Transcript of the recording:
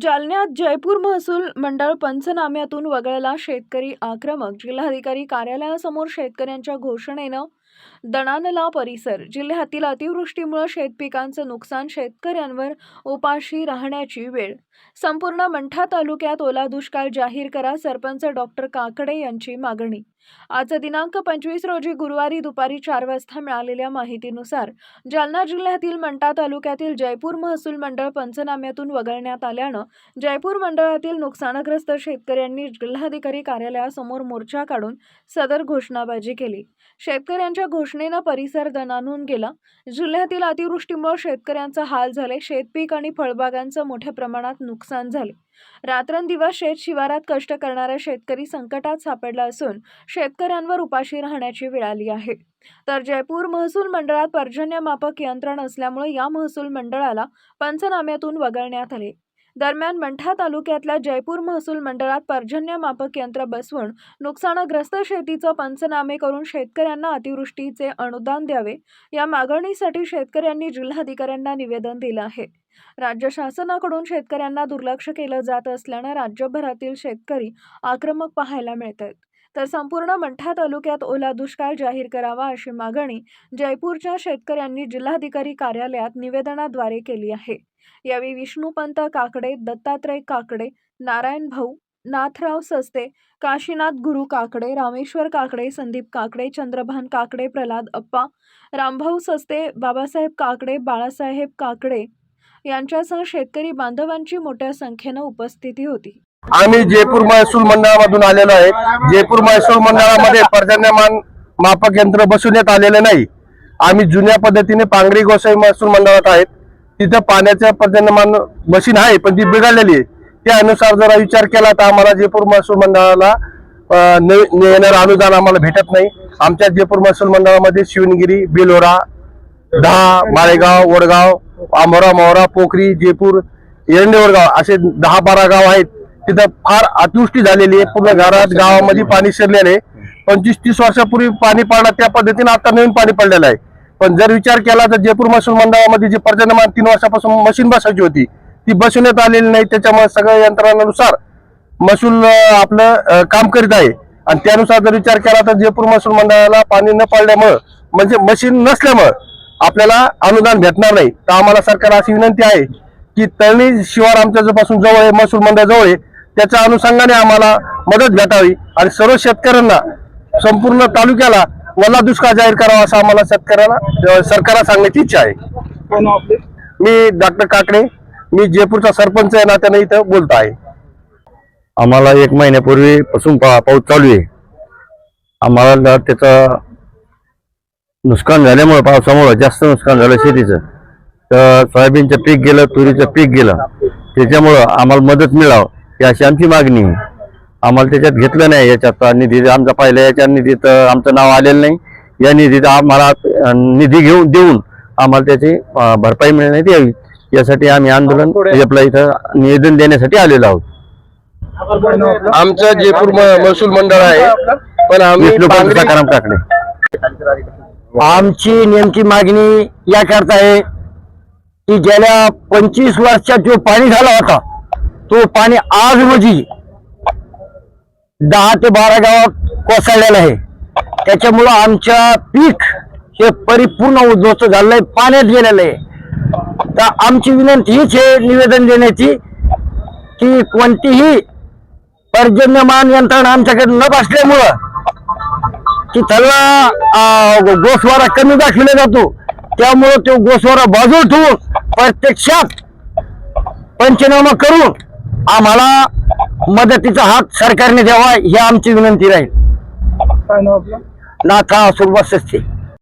जालन्यात जयपूर महसूल मंडळ पंचनाम्यातून वगळला शेतकरी आक्रमक. जिल्हाधिकारी कार्यालयासमोर शेतकऱ्यांच्या घोषणेनं दणानला परिसर. जिल्ह्यातील अतिवृष्टीमुळे शेतपिकांचं नुकसान शेतकऱ्यांवर उपाशी राहण्याची वेळ. संपूर्ण मंठा तालुक्यात ओला दुष्काळ जाहीर करा सरपंच डॉक्टर काकडे यांची मागणी. आज दिनांक पंचवीस रोजी गुरुवारी दुपारी चार वाजता मिळालेल्या माहितीनुसार जालना जिल्ह्यातील मंठा तालुक्यातील जयपूर महसूल मंडळ पंचनाम्यातून वगळण्यात आल्यानं जयपूर मंडळातील नुकसानग्रस्त शेतकऱ्यांनी जिल्हाधिकारी कार्यालयासमोर मोर्चा काढून सदर घोषणाबाजी केली. शेतकऱ्यांच्या घोषणेनं परिसर दणानून गेला. जिल्ह्यातील अतिवृष्टीमुळे शेतकऱ्यांचा हाल झाले. शेतपीक आणि फळबागांचं मोठ्या प्रमाणात नुकसान झाले. रात्रंदिवस शेत शिवारात कष्ट करणारा शेतकरी संकटात सापडला असून शेतकऱ्यांवर उपाशी राहण्याची वेळ आली आहे. तर जयपूर महसूल मंडळात पर्जन्यमापक यंत्रण असल्यामुळे या महसूल मंडळाला पंचनाम्यातून वगळण्यात आले. दरम्यान मंठा तालुक्यातल्या जयपूर महसूल मंडळात पर्जन्यमापक यंत्र बसवून नुकसानग्रस्त शेतीचं पंचनामे करून शेतकऱ्यांना अतिवृष्टीचे अनुदान द्यावे या मागणीसाठी शेतकऱ्यांनी जिल्हाधिकाऱ्यांना निवेदन दिलं आहे. राज्य शासनाकडून शेतकऱ्यांना दुर्लक्ष केलं जात असल्यानं राज्यभरातील शेतकरी आक्रमक पाहायला मिळत आहेत तर संपूर्ण मंठा तालुक्यात ओला दुष्काळ जाहीर करावा अशी मागणी जयपूरच्या शेतकऱ्यांनी जिल्हाधिकारी कार्यालयात निवेदनाद्वारे केली आहे. यावेळी विष्णुपंत काकडे दत्तात्रय काकडे नारायण भाऊ नाथराव सस्ते काशीनाथ गुरु काकडे रामेश्वर काकडे संदीप काकडे चंद्रभान काकडे प्रल्हाद अप्पा रामभाऊ सस्ते बाबासाहेब काकडे बाळासाहेब काकडे यांच्यासह शेतकरी बांधवांची मोठ्या संख्येनं उपस्थिती होती. आम्ही जयपूर महसूल मंडळामधून आलेलो आहे. जयपूर महसूल मंडळामध्ये पर्जन्यमान मापक यंत्र बसवण्यात आलेले नाही. आम्ही जुन्या पद्धतीने पांगरी गोसाई महसूल मंडळात आहेत. तिथं पाण्याचं पर्जन्यमान मशीन आहे पण ती बिघडलेली आहे. त्यानुसार जरा विचार केला तर आम्हाला जयपूर महसूल मंडळाला येणारं अनुदान आम्हाला भेटत नाही. आमच्या जयपूर महसूल मंडळामध्ये शिवणगिरी बेलोरा दहा माळेगाव वडगाव आमोरा मोहरा पोखरी जयपूर एरंडेवडगाव असे दहा बारा गाव आहेत. तिथं फार अतिवृष्टी झालेली आहे. पूर्ण घरात गावामध्ये पाणी शिरलेलं आहे. पंचवीस तीस वर्षापूर्वी पाणी पडलं त्या पद्धतीने आता नवीन पाणी पडलेलं आहे. पण जर विचार केला तर जयपूर महसूल मंडळामध्ये जी पर्जन्यमान तीन वर्षापासून मशीन बसायची होती ती बसवण्यात आलेली नाही. त्याच्यामुळे सगळ्या यंत्रणानुसार महसूल आपलं काम करीत आहे. आणि त्यानुसार जर विचार केला तर जयपूर महसूल मंडळाला पाणी न पडल्यामुळं म्हणजे मशीन नसल्यामुळं आपल्याला अनुदान भेटणार नाही. तर आम्हाला सरकार अशी विनंती आहे की तळणी शिवार आमच्या जवळ आहे महसूल मंडळ जवळ आहे. त्याच्या अनुषंगाने आम्हाला मदत भेटावी आणि सर्व शेतकऱ्यांना संपूर्ण तालुक्याला वल्ला दुष्काळ जाहीर करावा असं आम्हाला शेतकऱ्याला सरकारला सांगण्याची इच्छा आहे. मी डॉक्टर काकडे मी जयपूरचा सरपंच आहे नात्याने इथं बोलतो आहे. आम्हाला एक महिन्यापूर्वी पासून पाऊस चालू आहे. आम्हाला त्याचं नुकसान झाल्यामुळे पावसामुळे जास्त नुकसान झालं शेतीचं. तर सोयाबीनचं पीक गेलं तुरीचं पीक गेलं. त्याच्यामुळं आम्हाला मदत मिळावं. ही अशी आमची मागणी आहे. आम्हाला त्याच्यात घेतलं नाही याच्यात निधी आमचा पहिल्या याच्या निधीत आमचं नाव आलेलं नाही. या निधीत आम्हाला निधी घेऊन देऊन आम्हाला त्याची भरपाई मिळण्यात यावी. यासाठी आम्ही आंदोलन आपल्या इथं निवेदन देण्यासाठी आलेलो आहोत. आमचं जयपूर महसूल मंडळ आहे पण आम्ही सकाराम काकडे. आमची नेमकी मागणी याकरता आहे की गेल्या पंचवीस वर्षात जो पाणी झाला होता तो पाणी आज रोजी दहा ते बारा गावात कोसळलेलं आहे. त्याच्यामुळं आमच्या पीक हे परिपूर्ण उद्ध्वस्त झालेलं आहे पाण्यात गेलेलं आहे. तर आमची विनंती हीच आहे निवेदन देण्याची की कोणतीही पर्जन्यमान यंत्रणा आमच्याकडे न बसल्यामुळं की त्याला गोसवारा कमी दाखविला जातो. त्यामुळं तो गोसवारा बाजू ठेवून प्रत्यक्षात पंचनामा करून आम्हाला मदतीचा हात सरकारने द्यावा ही आमची विनंती राहील. नाथा सुरुवात सस्ते